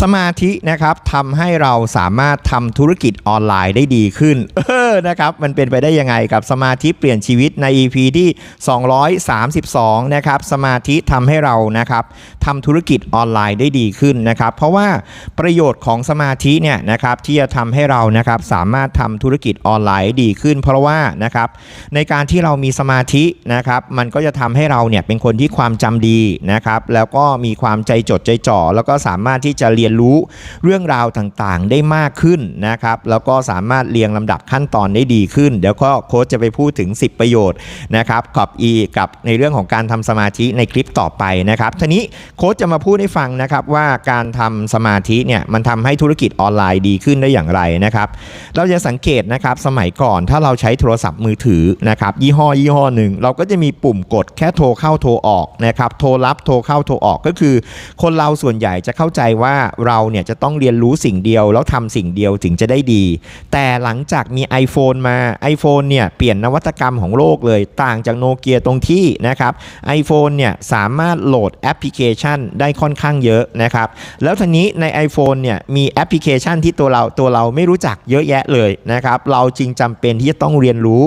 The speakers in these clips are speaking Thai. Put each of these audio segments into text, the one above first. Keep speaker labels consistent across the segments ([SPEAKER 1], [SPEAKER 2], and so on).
[SPEAKER 1] สมาธินะครับทำให้เราสามารถทำธุรกิจออนไลน์ได้ดีขึ้น เออนะครับมันเป็นไปได้ยังไงกับสมาธิเปลี่ยนชีวิตใน EP ที่ 232 นะครับ สมาธิทำให้เรานะครับทำธุรกิจออนไลน์ได้ดีขึ้นนะครับ เพราะว่าประโยชน์ของสมาธิเนี่ยนะครับที่จะทำให้เรานะครับสามารถทำธุรกิจออนไลน์ด้ดีขึ้น เพราะว่านะครับในการที่เรามีสมาธินะครับ มันก็จะทำให้เราเนี่ยเป็นคนที่ความจำดีนะครับ แล้วก็มีความใจจดใจจ่อแล้วก็สามารถที่จะเรียนรู้เรื่องราวต่างๆ ได้มากขึ้นนะครับแล้วก็สามารถเรียงลำดับขั้นตอนได้ดีขึ้น เดี๋ยวก็โค้ชจะไปพูดถึง 10 ประโยชน์นะครับกับอีกับในเรื่องของการทำสมาธิในคลิปต่อไปนะครับทีนี้โค้ชจะมาพูดให้ฟังนะครับว่าการทำสมาธิเนี่ยมันทำให้ธุรกิจออนไลน์ดีขึ้นได้อย่างไรนะครับเราจะสังเกตนะครับสมัยก่อนถ้าเราใช้โทรศัพท์มือถือนะครับยี่ห้อยี่ห้อหนึ่งเราก็จะมีปุ่มกดแค่โทรเข้าโทรออกนะครับโทรรับโทรเข้าโทรออกก็คือ คนเราส่วนใหญ่จะเข้าใจว่าเราเนี่ยจะต้องเรียนรู้สิ่งเดียว แล้วทำสิ่งเดียวถึงจะได้ดี แต่หลังจากมี iPhone มา iPhone เนี่ยเปลี่ยนนวัตกรรมของโลกเลยต่างจากโนเกียตรงที่นะครับ iPhone เนี่ยสามารถโหลดแอปพลิเคชันได้ค่อนข้างเยอะนะครับแล้วทีนี้ใน iPhone เนี่ยมีแอปพลิเคชันที่ตัวเราตัวเราไม่รู้จักเยอะแยะเลยนะครับเราจริงจำเป็นที่จะต้องเรียนรู้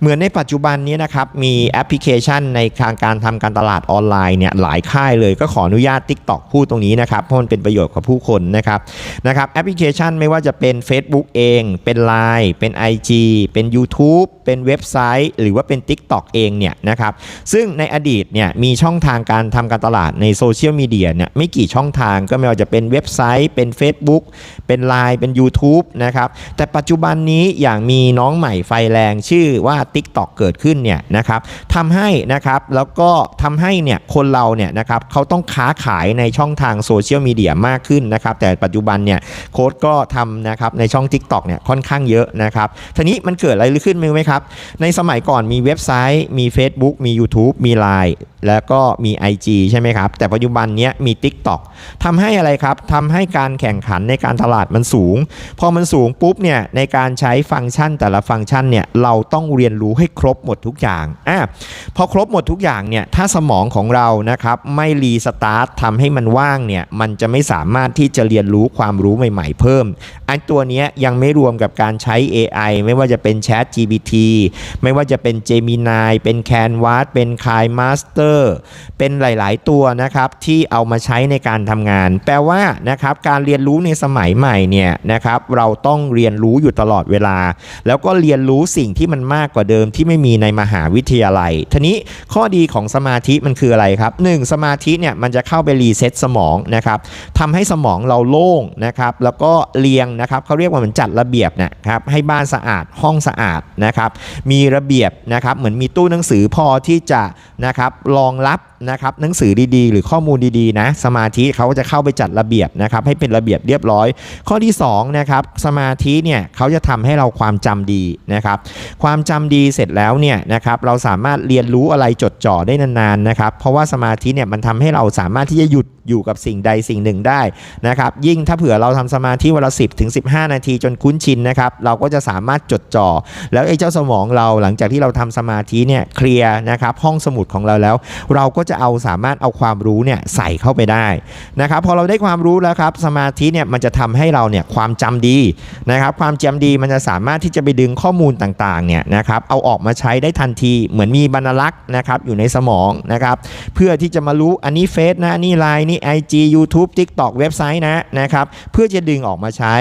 [SPEAKER 1] เหมือนในปัจจุบันนี้นะครับมีแอปพลิเคชันในทางการทำการตลาดออนไลน์เนี่ยหลายค่ายเลยก็ขออนุญาต TikTok พูดตรงนี้นะครับเพราะมันเป็นประโยชน์กับผู้คนนะครับนะครับแอปพลิเคชันไม่ว่าจะเป็น Facebook เอง เป็น Line เป็น IG เป็น YouTube เป็นเว็บไซต์ หรือว่าเป็น TikTok เองเนี่ยนะครับซึ่งในอดีตเนี่ยมีช่องทางการทำการตลาดในโซเชียลมีเดียเนี่ยไม่กี่ช่องทางก็ไม่ว่าจะเป็นเว็บไซต์ เป็น Facebook เป็น Line เป็น YouTube นะครับแต่ปัจจุบันนี้อย่างมีน้องใหม่ไฟแรงชื่อว่า TikTok เกิดขึ้นเนี่ยนะครับทำให้นะครับแล้วก็ทำให้เนี่ยคนเราเนี่ยนะครับเขาต้องค้าขายในช่องทางโซเชียลมีเดียมากขึ้นนะครับแต่ปัจจุบันเนี่ยโค้ดก็ทำนะครับในช่อง TikTok เนี่ยค่อนข้างเยอะนะครับทีนี้มันเกิดอะไรขึ้นไหมครับ ในสมัยก่อนมีเว็บไซต์มี Facebook มี YouTube มี Line แล้วก็มี IG ใช่ไหมครับ แต่ปัจจุบันนี้มี TikTok ทำให้อะไรครับทำให้การแข่งขันในการตลาดมันสูง พอมันสูงปุ๊บเนี่ยในการใช้ฟังก์ชันแต่ละฟังก์ชันเนี่ยเราต้องเรียนรู้ให้ครบหมดทุกอย่างอะพอครบหมดทุกอย่างเนี่ยถ้าสมองของเรานะครับไม่รีสตาร์ททำให้มันว่างเนี่ยมันจะไม่สามารถที่จะเรียนรู้ความรู้ใหม่ๆเพิ่ม อันตัวนี้ยยังไม่รวมกับการใช้ AI ไม่ว่าจะเป็น Chat GPT ไม่ว่าจะเป็น Gemini เป็น Canvas เป็น Kai Master เป็นหลายๆ ตัวนะครับที่เอามาใช้ในการทำงาน แปลว่านะครับการเรียนรู้ในสมัยใหม่เนี่ยนะครับเราต้องเรียนรู้อยู่ตลอดเวลา แล้วก็เรียนรู้สิ่งที่มันมากกว่าเดิมที่ไม่มีในมหาวิทยาลัยทีนี้ข้อดีของสมาธิมันคืออะไรครับ 1. สมาธิเนี่ยมันจะเข้าไปรีเซ็ตสมองนะครับทำให้สมมองเราโล่งนะครับแล้วก็เรียงนะครับเขาเรียกว่าเหมือนจัดระเบียบนะครับให้บ้านสะอาดห้องสะอาดนะครับมีระเบียบนะครับเหมือนมีตู้หนังสือพอที่จะนะครับรองรับนะครับหนังสือดีๆ หรือข้อมูลดีๆนะสมาธิเขาจะเข้าไปจัดระเบียบนะครับให้เป็นระเบียบเรียบร้อย ข้อที่2นะครับสมาธิเนี่ยเขาจะทำให้เราความจำดีนะครับความจำดีเสร็จแล้วเนี่ยนะครับเราสามารถเรียนรู้อะไรจดจ่อได้นานๆนะครับเพราะว่าสมาธิเนี่ยมันทำให้เราสามารถที่จะหยุดอยู่กับสิ่งใดสิ่งหนึ่งได้นะครับยิ่งถ้าเผื่อเราทำสมาธิวันละ10ถึง15 นาทีจนคุ้นชินนะครับเราก็จะสามารถจดจ่อ แล้วไอ้เจ้าสมองเราหลังจากที่เราทำสมาธิเนี่ยเคลียร์นะครับห้องสมุดของเราแล้ว เราก็จะเอาสามารถเอาความรู้เนี่ยใส่เข้าไปได้นะครับพอเราได้ความรู้แล้วครับสมาธิเนี่ยมันจะทำให้เราเนี่ยความจำดีนะครับความจำดีมันจะสามารถที่จะไปดึงข้อมูลต่างๆเนี่ยนะครับเอาออกมาใช้ได้ทันทีเหมือนมีบรรลักษ์นะครับอยู่ในสมองนะครับเพื่อที่จะมารู้อันนี้เฟซนะนนี่ไลน์นี่ IG YouTube TikTok เว็บไซต์นะนะครับเพื่อจะดึงออกมาใช้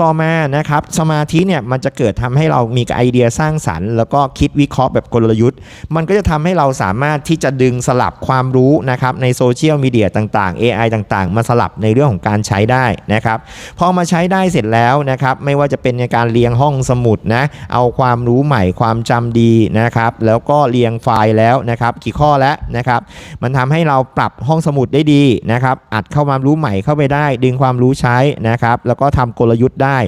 [SPEAKER 1] ต่อมานะครับสมาธิเนี่ยมันจะเกิดทำให้เรามีไอเดียสร้างสรรค์ แล้วก็คิดวิเคราะห์แบบกลยุทธ์ มันก็จะทำให้เราสามารถที่จะดึงสลับความรู้นะครับในโซเชียลมีเดียต่างๆ AI ต่างๆ มาสลับในเรื่องของการใช้ได้นะครับพอมาใช้ได้เสร็จแล้วนะครับไม่ว่าจะเป็นในการเรียงห้องสมุดนะเอาความรู้ใหม่ความจำดีนะครับแล้วก็เรียงไฟล์แล้วนะครับกี่ข้อแล้วนะครับมันทำให้เราปรับห้องสมุดได้ดีนะครับอัดเข้าความรู้ใหม่เข้าไปได้ดึงความรู้ใช้นะครับ แล้วก็ทำกลยุทธ์ได้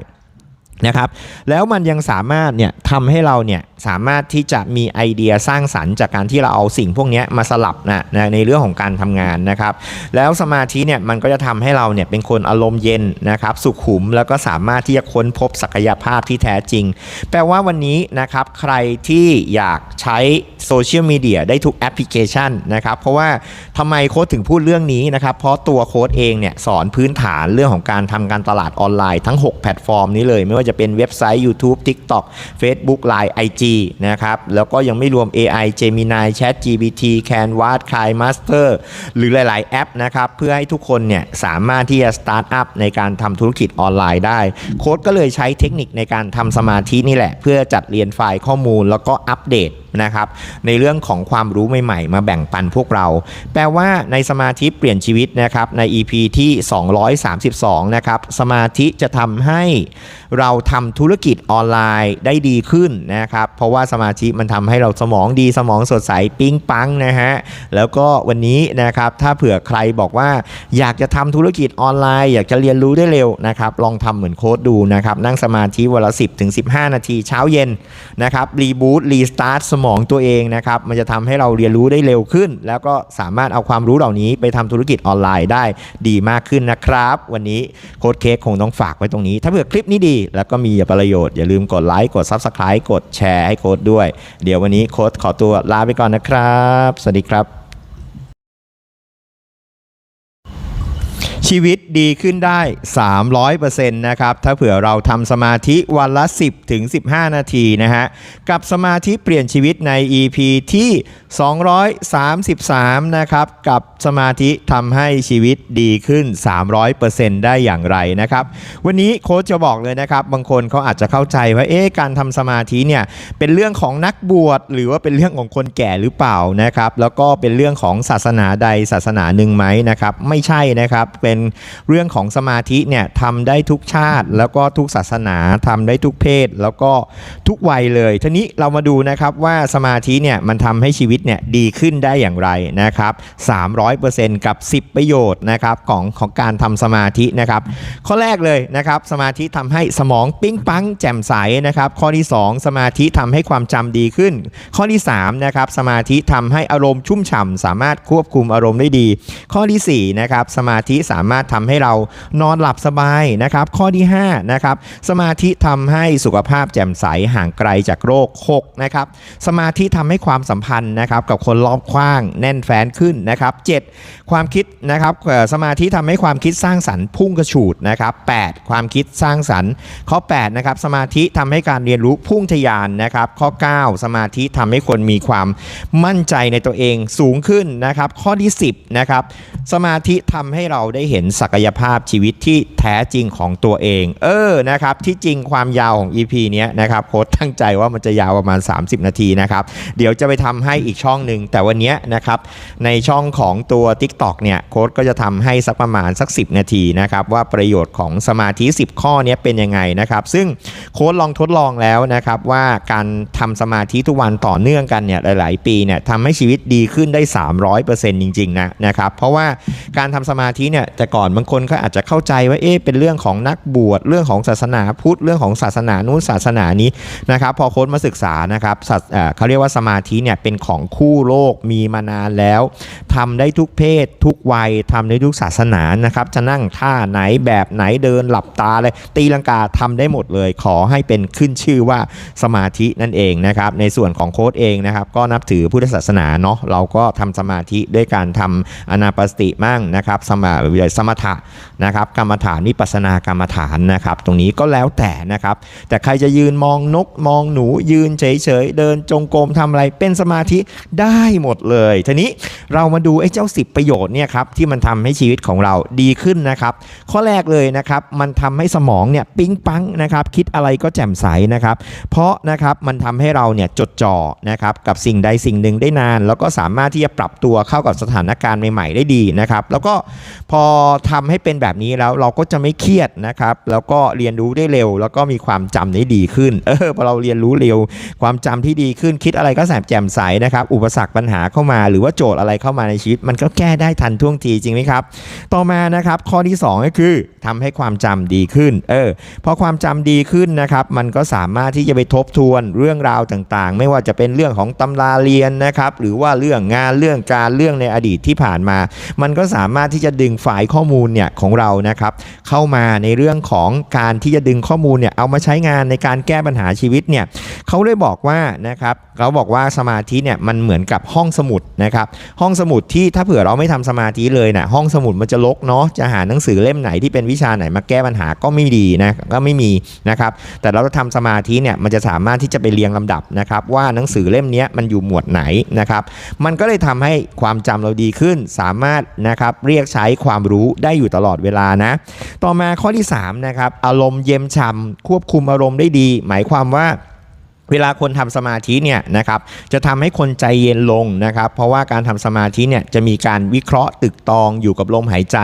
[SPEAKER 1] นะครับ แล้วมันยังสามารถเนี่ยทำให้เราเนี่ย สามารถที่จะมีไอเดียสร้างสรรค์จากการที่เราเอาสิ่งพวกนี้มาสลับนะนะในเรื่องของการทำงานนะครับ แล้วสมาธิเนี่ยมันก็จะทำให้เราเนี่ยเป็นคนอารมณ์เย็นนะครับ สุขุมแล้วก็สามารถที่จะค้นพบศักยภาพที่แท้จริง แปลว่าวันนี้นะครับใครที่อยากใช้โซเชียลมีเดียได้ทุกแอปพลิเคชันนะครับ เพราะว่าทำไมโค้ดถึงพูดเรื่องนี้นะครับ เพราะตัวโค้ดเองเนี่ยสอนพื้นฐานเรื่องของการทำการตลาดออนไลน์ทั้ง 6 แพลตฟอร์มนี้เลย ไม่ว่าจะเป็นเว็บไซต์ YouTube TikTok Facebook Line IG นะครับ แล้วก็ยังไม่รวม AI Gemini Chat GPT Canva Kai Master หรือหลาย ๆ แอปนะครับ เพื่อให้ทุกคนเนี่ยสามารถที่จะสตาร์ทอัพในการทำธุรกิจออนไลน์ได้ โค้ดก็เลยใช้เทคนิคในการทำสมาธินี่แหละ เพื่อจัดเรียนไฟล์ข้อมูลแล้วก็อัปเดต นะครับในเรื่องของความรู้ใหม่ๆ มาแบ่งปันพวกเรา แปลว่าในสมาธิเปลี่ยนชีวิตนะครับใน EP ที่ 232 นะครับสมาธิจะทำให้เราทำธุรกิจออนไลน์ได้ดีขึ้นนะครับเพราะว่าสมาธิมันทำให้เราสมองดีสมองสดใสปิ๊งปังนะฮะแล้วก็วันนี้นะครับถ้าเผื่อใครบอกว่า อยากจะทำธุรกิจออนไลน์ อยากจะเรียนรู้ได้เร็วนะครับลองทำเหมือนโค้ดดูนะครับนั่งสมาธิวันละ 10ถึง15 นาทีเช้าเย็นนะครับรีบูตรีสตาร์ทสมองตัวเองนะครับ มันจะทำให้เราเรียนรู้ได้เร็วขึ้น แล้วก็สามารถเอาความรู้เหล่านี้ไปทำธุรกิจออนไลน์ได้ดีมากขึ้นนะครับ วันนี้โค้ดเค้กคงต้องฝากไว้ตรงนี้ ถ้าเผื่อคลิปนี้ดี แล้วก็มีประโยชน์อย่าลืมกดไลค์กด Subscribe กดแชร์ให้โค้ดด้วย เดี๋ยววันนี้โค้ดขอตัวลาไปก่อนนะครับ สวัสดีครับ ชีวิตดีขึ้นได้ 300%นะครับ ถ้าเผื่อเราทำสมาธิวันละ 10ถึง15 นาทีนะฮะ กับสมาธิเปลี่ยนชีวิตใน EP ที่ 233 นะครับ กับสมาธิทำให้ชีวิตดีขึ้น 300%ได้อย่างไรนะครับ วันนี้โค้ชจะบอกเลยนะครับ บางคนเขาอาจจะเข้าใจว่า เอ๊ะ การทำสมาธิเนี่ยเป็นเรื่องของนักบวชหรือว่าเป็นเรื่องของคนแก่หรือเปล่านะครับ แล้วก็เป็นเรื่องของศาสนาใดศาสนาหนึ่งไหมนะครับ ไม่ใช่นะครับ เป็นเรื่องของสมาธิเนี่ยทำได้ทุกชาติ แล้วก็ทุกศาสนาทำได้ทุกเพศ แล้วก็ทุกวัยเลยทีนี้เรามาดูนะครับว่าสมาธิเนี่ยมันทำให้ชีวิตเนี่ยดีขึ้นได้อย่างไรนะครับ300%กับ 10 ประโยชน์นะครับของของการทำสมาธินะครับข้อแรกเลยนะครับสมาธิทำให้สมองปิ้งปังแจ่มใสนะครับข้อที่ 2 สมาธิทำให้ความจำดีขึ้น ข้อที่3นะครับสมาธิทำให้อารมณ์ชุ่มฉ่ำสามารถควบคุมอารมณ์ได้ดี ข้อที่4นะครับสมาธิสามารถทำให้เรานอนหลับสบายนะครับ ข้อที่5นะครับสมาธิทำให้สุขภาพแจ่มใสห่างไกลจากโรค6นะครับสมาธิทำให้ความสัมพันธ์นะครับกับคนรอบข้างแน่นแฟ้นขึ้นนะครับ 7 ความคิดนะครับสมาธิทำให้ความคิดสร้างสรรค์พุ่งกระฉูดนะครับ8ความคิดสร้างสรรค์ข้อ8นะครับสมาธิทำให้การเรียนรู้พุ่งทะยานนะครับ ข้อ 9 สมาธิทำให้คนมีความมั่นใจในตัวเองสูงขึ้นนะครับ ข้อที่ 10นะครับสมาธิทำให้เราได้เห็นศักยภาพชีวิตที่แท้จริงของตัวเอง เออนะครับที่จริงความยาวของ EP เนี้ยนะครับโค้ดตั้งใจว่ามันจะยาวประมาณ 30 นาทีนะครับเดี๋ยวจะไปทำให้อีกช่องหนึ่งแต่วันนี้นะครับในช่องของตัว TikTok เนี่ยโค้ดก็จะทำให้สักประมาณสัก 10 นาทีนะครับว่าประโยชน์ของสมาธิ 10 ข้อนี้เป็นยังไงนะครับซึ่งโค้ดลองทดลองแล้วนะครับว่าการทำสมาธิทุกวันต่อเนื่องกันเนี่ยหลาย ๆ ปีเนี่ยทำให้ชีวิตดีขึ้นได้ 300%จริงๆนะนะครับเพราะว่าการทำสมาธิเนี่ยแต่ก่อนบางคนก็อาจจะเข้าใจว่าเอ๊ะเป็นเรื่องของนักบวชเรื่องของศาสนาพุทธเรื่องของศาสนานู้นศาสนานี้นะครับพอโค้ดมาศึกษานะครับเขาเรียกว่าสมาธิเนี่ยเป็นของคู่โลกมีมานานแล้วทำได้ทุกเพศทุกวัยทำได้ทุกศาสนานะครับจะนั่งท่าไหนแบบไหนเดินหลับตาเลยตีลังกาทำได้หมดเลย ขอให้เป็นขึ้นชื่อว่าสมาธินั่นเองนะครับในส่วนของโค้ดเองนะครับก็นับถือพุทธศาสนาเนาะเราก็ทำสมาธิด้วยการทำอนาปสติมั่งนะครับสมาสมถะนะครับกรรมฐานวิปัสนากรรมฐานนะครับ ตรงนี้ก็แล้วแต่นะครับ แต่ใครจะยืนมองนกมองหนูยืนเฉยๆเดินจงกรมทำอะไรเป็นสมาธิได้หมดเลย ทีนี้เรามาดูไอ้เจ้า 10 ประโยชน์เนี่ยครับที่มันทำให้ชีวิตของเราดีขึ้นนะครับ ข้อแรกเลยนะครับมันทำให้สมองเนี่ยปิ๊งปังนะครับ คิดอะไรก็แจ่มใสนะครับ เพราะนะครับมันทำให้เราเนี่ยจดจ่อนะครับกับสิ่งใดสิ่งหนึ่งได้นาน แล้วก็สามารถที่จะปรับตัวเข้ากับสถานการณ์ใหม่ๆได้ดีนะครับ แล้วก็พอทำให้เป็นแบบนี้แล้วเราก็จะไม่เครียดนะครับ แล้วก็เรียนรู้ได้เร็ว แล้วก็มีความจำได้ดีขึ้น เออพอเราเรียนรู้เร็ว ความจำที่ดีขึ้นคิดอะไรก็แสบแจ่มใสนะครับ อุปสรรคปัญหาเข้ามา หรือว่าโจทย์อะไรเข้ามาในชีวิต มันก็แก้ได้ทันท่วงทีจริงไหมครับ ต่อมานะครับ ข้อที่ 2 ก็คือทำให้ความจำดีขึ้น เออพอความจำดีขึ้นนะครับ มันก็สามารถที่จะไปทบทวนเรื่องราวต่างๆ ไม่ว่าจะเป็นเรื่องของตำราเรียนนะครับ หรือว่าเรื่องงานเรื่องการเรื่องในอดีตที่ผ่านมา มันก็สามารถที่จะดึงฝ่ายข้อมูลเนี่ยของเรานะครับเข้ามาในเรื่องของการที่จะดึงข้อมูลเนี่ยเอามาใช้งานในการแก้ปัญหาชีวิตเนี่ยเขาเลยบอกว่านะครับเขาบอกว่าสมาธิเนี่ยมันเหมือนกับห้องสมุดนะครับห้องสมุดที่ถ้าเผื่อเราไม่ทำสมาธิเลยนะห้องสมุดมันจะรกเนาะจะหาหนังสือเล่มไหนที่เป็นวิชาไหนมาแก้ปัญหาก็ไม่ดีนะก็ไม่มีนะครับแต่เราทำสมาธิเนี่ยมันจะสามารถที่จะไปเรียงลำดับนะครับว่าหนังสือเล่มเนี้ยมันอยู่หมวดไหนนะครับมันก็เลยทำให้ความจำเราดีขึ้น สามารถนะครับเรียกใช้ความรู้ได้อยู่ตลอดเวลานะ ต่อมาข้อที่3นะครับอารมณ์เย็มช่ำควบคุมอารมณ์ได้ดี หมายความว่า เวลาคนทำสมาธิเนี่ยนะครับจะทำให้คนใจเย็นลงนะครับ เพราะว่าการทำสมาธิเนี่ยจะมีการวิเคราะห์ตึกตองอยู่กับลมหายใจ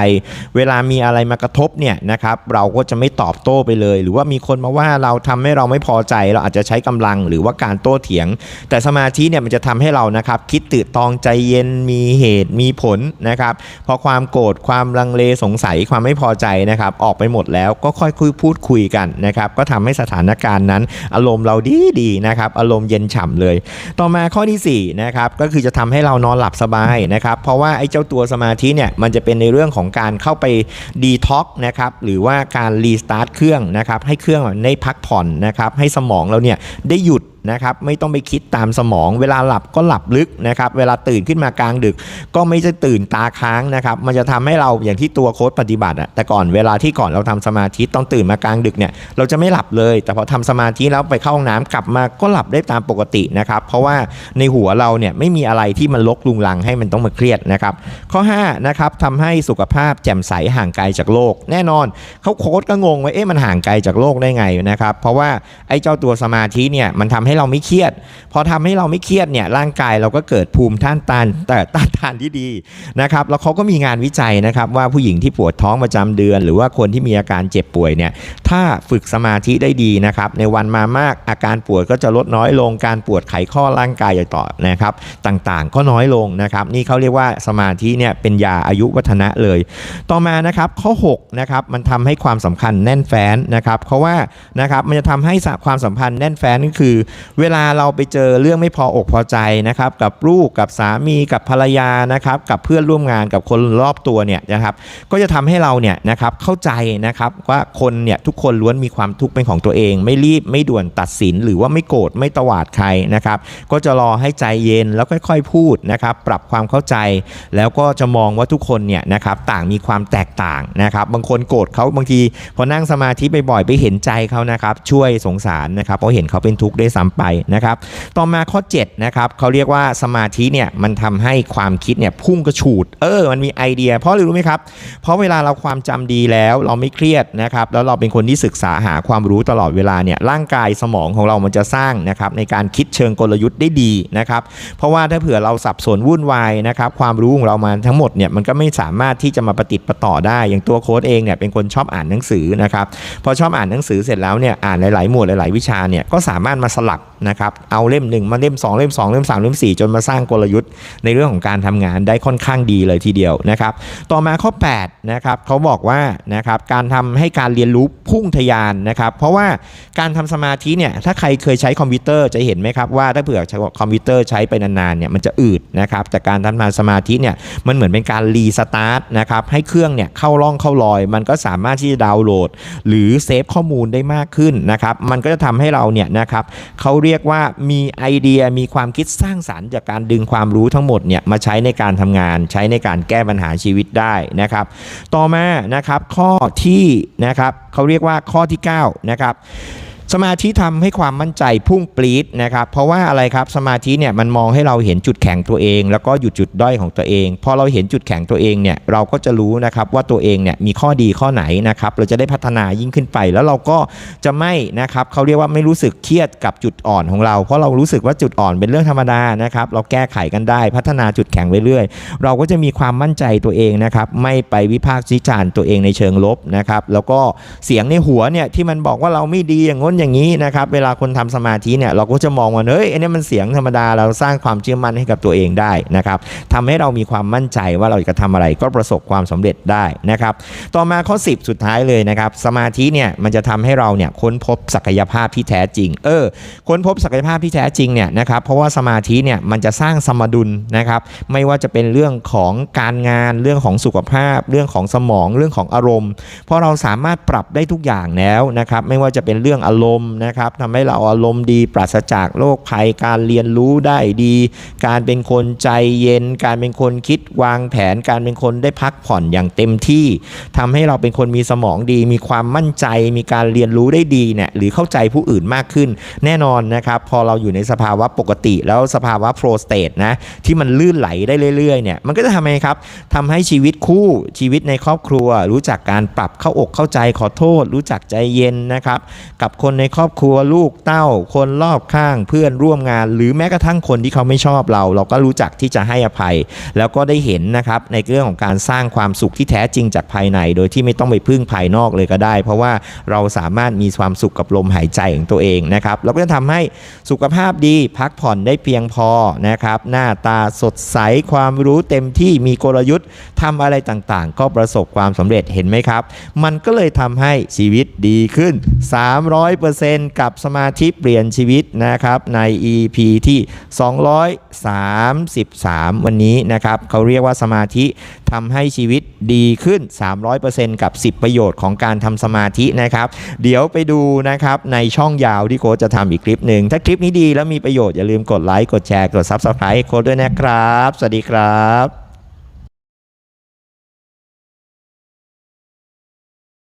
[SPEAKER 1] เวลามีอะไรมากระทบเนี่ยนะครับเราก็จะไม่ตอบโต้ไปเลย หรือว่ามีคนมาว่าเราทำให้เราไม่พอใจ เราอาจจะใช้กำลังหรือว่าการโต้เถียง แต่สมาธิเนี่ยมันจะทำให้เรานะครับคิดตึกตองใจเย็นมีเหตุมีผลนะครับพอความโกรธความลังเลสงสัยความไม่พอใจนะครับออกไปหมดแล้วก็ค่อยคุยพูดคุยกันนะครับก็ทำให้สถานการณ์นั้น อารมณ์เราดีดีนะครับอารมณ์เย็นฉ่ำเลย ต่อมาข้อที่4นะครับก็คือจะทำให้เรานอนหลับสบายนะครับเพราะว่าไอ้เจ้าตัวสมาธิเนี่ยมันจะเป็นในเรื่องของการเข้าไปดีท็อกนะครับหรือว่าการรีสตาร์ทเครื่องนะครับให้เครื่องมันได้พักผ่อนนะครับให้สมองเราเนี่ยได้หยุด นะครับไม่ต้องไปคิดตามสมอง เวลาหลับก็หลับลึกนะครับเวลาตื่นขึ้นมากลางดึก ก็ไม่จะตื่นตาค้างนะครับมันจะทำให้เราอย่างที่ตัวโค้ดปฏิบัติอะแต่ก่อนเวลาที่ก่อนเราทำสมาธิต้องตื่นมากลางดึกเนี่ยเราจะไม่หลับเลย แต่พอทำสมาธิแล้วไปเข้าห้องน้ำกลับมาก็หลับได้ตามปกตินะครับเพราะว่าในหัวเราเนี่ยไม่มีอะไรที่มันลกลุงลังให้มันต้องมาเครียดนะครับข้อ5นะครับทำให้สุขภาพแจ่มใสห่างไกลจากโลก แน่นอนเขาโค้ดก็งงว่าเอ๊ะมันห่างไกลจากโลกได้ไงนะครับเพราะว่าไอ้เจ้าตัวสมาธิเนี่ยมันทำให้เราไม่เครียด พอทำให้เราไม่เครียดเนี่ยร่างกายเราก็เกิดภูมิต้านทานแต่ต้านทานที่ดีนะครับแล้วเขาก็มีงานวิจัยนะครับว่าผู้หญิงที่ปวดท้องประจำเดือน หรือว่าคนที่มีอาการเจ็บป่วยเนี่ยถ้าฝึกสมาธิได้ดีนะครับในวันมามากอาการปวดก็จะลดน้อยลงการปวดไขข้อร่างกายอย่างต่อนะครับต่างๆ ก็น้อยลงนะครับนี่เขาเรียกว่าสมาธิเนี่ยเป็นยาอายุวัฒนะเลย ต่อมานะครับข้อ6นะครับมันทำให้ความสำคัญแน่นแฟ้นนะครับเพราะว่านะครับมันจะทำให้ความสัมพันธ์แน่นแฟ้นก็คือเวลาเราไปเจอเรื่องไม่พออกพอใจนะครับ กับลูกกับสามีกับภรรยานะครับ กับเพื่อนร่วมงานกับคนรอบตัวเนี่ยนะครับ ก็จะทำให้เราเนี่ยนะครับเข้าใจนะครับว่าคนเนี่ยทุกคนล้วนมีความทุกข์เป็นของตัวเอง ไม่รีบไม่ด่วนตัดสิน หรือว่าไม่โกรธไม่ตวาดใครนะครับ ก็จะรอให้ใจเย็นแล้วค่อยๆพูดนะครับ ปรับความเข้าใจ แล้วก็จะมองว่าทุกคนเนี่ยนะครับต่างมีความแตกต่างนะครับ บางคนโกรธเขาบางทีพอนั่งสมาธิบ่อยๆไปเห็นใจเขานะครับ ช่วยสงสารนะครับเพราะเห็นเขาเป็นทุกข์ได้ซ้ำไปนะครับ ต่อมาข้อ7นะครับเขาเรียกว่าสมาธิเนี่ยมันทำให้ความคิดเนี่ยพุ่งกระฉูด เออ มันมีไอเดีย เพราะอะไรรู้ไหมครับ เพราะเวลาเราความจำดีแล้วเราไม่เครียดนะครับ แล้วเราเป็นคนที่ศึกษาหาความรู้ตลอดเวลาเนี่ยร่างกายสมองของเรามันจะสร้างนะครับในการคิดเชิงกลยุทธ์ได้ดีนะครับ เพราะว่าถ้าเผื่อเราสับสนวุ่นวายนะครับความรู้ของเรามาทั้งหมดเนี่ยมันก็ไม่สามารถที่จะมาประติดประต่อได้อย่างตัวโค้ดเองเนี่ยเป็นคนชอบอ่านหนังสือนะครับพอชอบอ่านหนังสือเสร็จแล้วเนี่ยอ่านหลายๆหมวดหลาย ๆ วิชาเนี่ยก็สามารถมาสลับนะครับเอาเล่มหนึ่งมาเล่ม 2 เล่ม 2 เล่ม 3 เล่ม 4 จนมาสร้างกลยุทธ์ในเรื่องของการทำงานได้ค่อนข้างดีเลยทีเดียวนะครับต่อมาข้อ8นะครับเขาบอกว่านะครับการทำให้การเรียนรู้พุ่งทะยานนะครับเพราะว่าการทำสมาธิเนี่ยถ้าใครเคยใช้คอมพิวเตอร์จะเห็นไหมครับว่าถ้าเผื่อคอมพิวเตอร์ใช้ไปนานๆเนี่ยมันจะอืดนะครับแต่การทำงานสมาธิเนี่ยมันเหมือนเป็นการรีสตาร์ทนะครับให้เครื่องเนี่ยเข้าร่องเข้ารอย มันก็สามารถที่จะดาวน์โหลด หรือเซฟข้อมูลได้มากขึ้นนะครับมันก็จะทำให้เราเนี่ยนะครับเขาเรียกว่ามีไอเดียมีความคิดสร้างสารรค์จากการดึงความรู้ทั้งหมดเนี่ยมาใช้ในการทำงาน ใช้ในการแก้ปัญหาชีวิตได้นะครับ ต่อมานะครับข้อที่นะครับเขาเรียกว่าข้อที่9นะครับ สมาธิทำให้ความมั่นใจพุ่งปรี๊ดนะครับเพราะว่าอะไรครับสมาธิเนี่ยมันมองให้เราเห็นจุดแข็งตัวเอง แล้วก็หยุดจุดด้อยของตัวเองพอเราเห็นจุดแข็งตัวเองเนี่ยเราก็จะรู้นะครับว่าตัวเองเนี่ยมีข้อดีข้อไหนนะครับเราจะได้พัฒนายิ่งขึ้นไป แล้วเราก็จะไม่นะครับเขาเรียกว่าไม่รู้สึกเครียดกับจุดอ่อนของเรา เพราะเรารู้สึกว่าจุดอ่อนเป็นเรื่องธรรมดานะครับเราแก้ไขกันได้พัฒนาจุดแข็งไปเรื่อยเราก็จะมีความมั่นใจตัวเองนะครับไม่ไปวิพากษ์วิจารณ์ตัวเองในเชิงลบนะครับแล้วก็เสียงในหัวเนี่ยที่มันบอกว่าเราไม่ดีอย่างง้นอย่างนี้นะครับเวลาคนทำสมาธิเนี่ยเราก็จะมองว่าเฮ้ยอันนี้มันเสียงธรรมดาเราสร้างความเชื่อมั่นให้กับตัวเองได้นะครับทำให้เรามีความมั่นใจว่าเราจะทำอะไรก็ประสบความสำเร็จได้นะครับต่อมาข้อ 10 สุดท้ายเลยนะครับสมาธิเนี่ยมันจะทำให้เราเนี่ยค้นพบศักยภาพที่แท้จริงเออค้นพบศักยภาพที่แท้จริงเนี่ยนะครับเพราะว่าสมาธิเนี่ยมันจะสร้างสมดุลนะครับไม่ว่าจะเป็นเรื่องของการงานเรื่องของสุขภาพ เรื่องของสมองเรื่องของอารมณ์ เพราะเราสามารถปรับได้ทุกอย่างแล้วนะครับไม่ว่าจะเป็นเรื่องอารมณ์นะครับทำให้เราอารมณ์ดีปราศจากโรคภัยการเรียนรู้ได้ดี การเป็นคนใจเย็น การเป็นคนคิดวางแผน การเป็นคนได้พักผ่อนอย่างเต็มที่ทำให้เราเป็นคนมีสมองดี มีความมั่นใจ มีการเรียนรู้ได้ดีเนี่ยหรือเข้าใจผู้อื่นมากขึ้น แน่นอนนะครับ พอเราอยู่ในสภาวะปกติ แล้วสภาวะโฟลสเตทนะที่มันลื่นไหลได้เรื่อยๆเนี่ยมันก็จะทำไงครับทำให้ชีวิตคู่ชีวิตในครอบครัว รู้จักการปรับเข้าอกเข้าใจขอโทษ รู้จักใจเย็นนะครับกับคนในครอบครัวลูกเต้า คนรอบข้างเพื่อนร่วมงาน หรือแม้กระทั่งคนที่เขาไม่ชอบเรา เราก็รู้จักที่จะให้อภัย แล้วก็ได้เห็นนะครับในเรื่องของการสร้างความสุขที่แท้จริงจากภายใน โดยที่ไม่ต้องไปพึ่งภายนอกเลยก็ได้ เพราะว่าเราสามารถมีความสุขกับลมหายใจของตัวเองนะครับแล้วก็จะทำให้สุขภาพดีพักผ่อนได้เพียงพอนะครับหน้าตาสดใสความรู้เต็มที่มีกลยุทธ์ทำอะไรต่างๆ ก็ประสบความสำเร็จเห็นไหมครับ มันก็เลยทำให้ชีวิตดีขึ้น 300%กับสมาธิเปลี่ยนชีวิตนะครับใน EP ที่ 233 วันนี้นะครับเขาเรียกว่าสมาธิทำให้ชีวิตดีขึ้น 300%กับ 10 ประโยชน์ของการทำสมาธินะครับ เดี๋ยวไปดูนะครับในช่องยาวที่โค้ชจะทำอีกคลิปหนึ่ง ถ้าคลิปนี้ดีแล้วมีประโยชน์อย่าลืมกดไลค์ กดแชร์ กด Subscribe ให้โค้ชด้วยนะครับ สวัสดีครับ